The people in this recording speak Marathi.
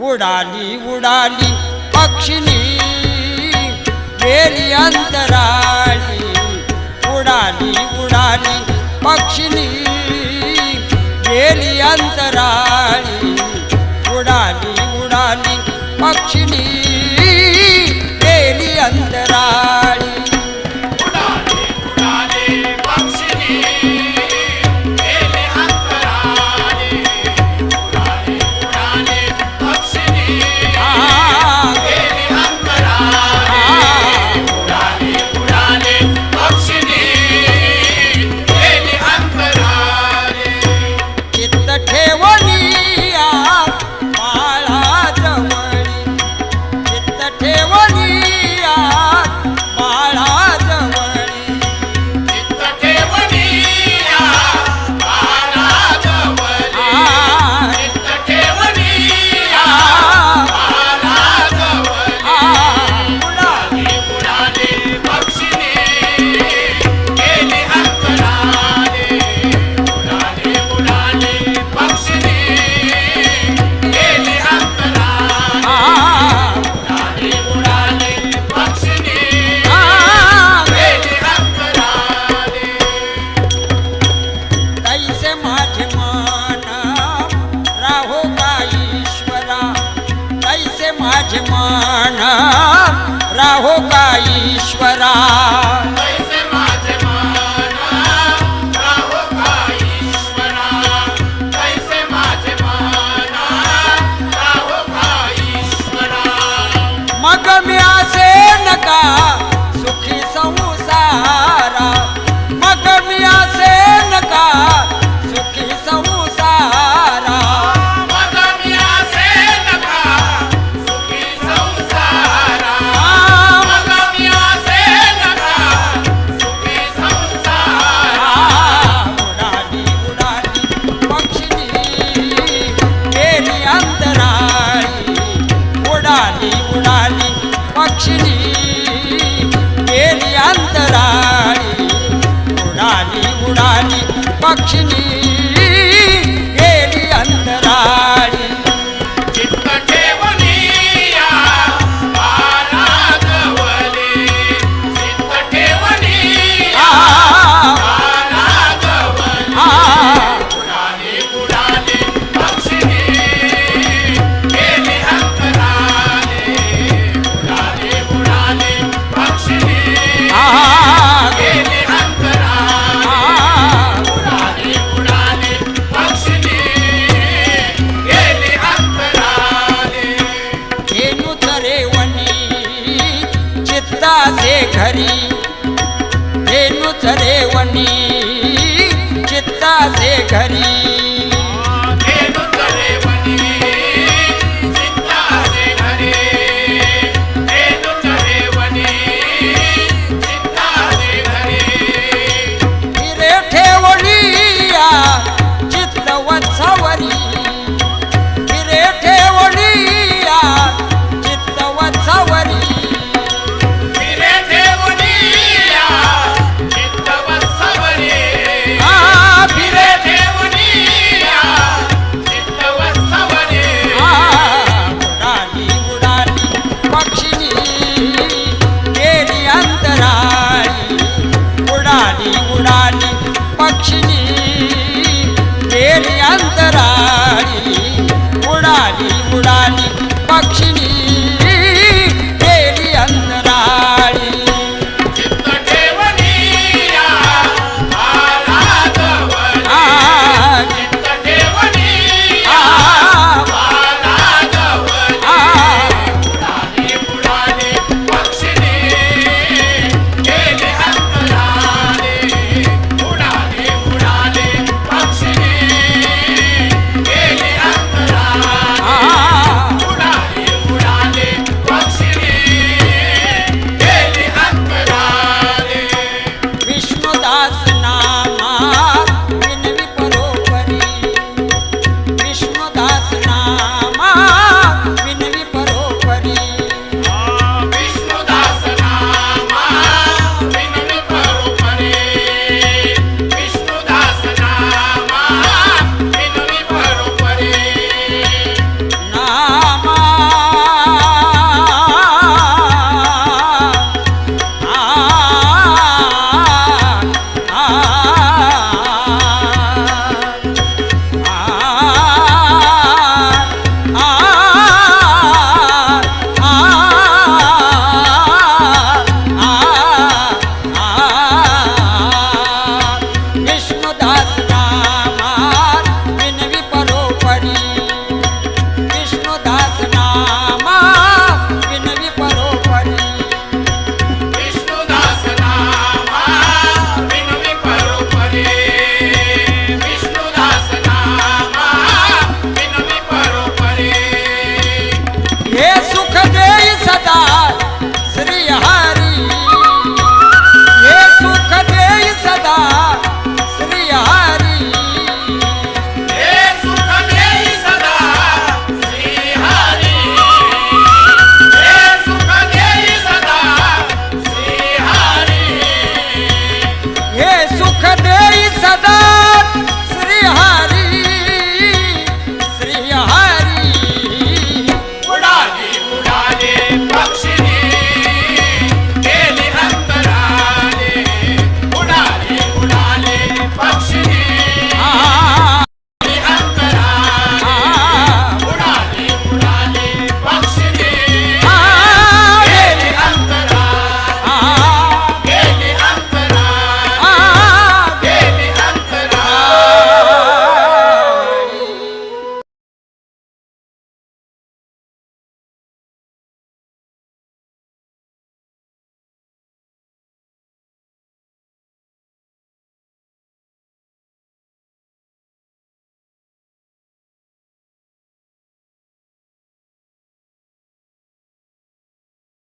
उडाली उडाली पक्षिणी गेली अंतराळी. उडाली उडाली पक्षिणी गेली अंतराळी. उडाली उडाली पक्षिणी না अंतराळी उडाली उडाली पक्षिणी जाते घरी धेनूच चित्ता चित्ताचे घरी। cadê?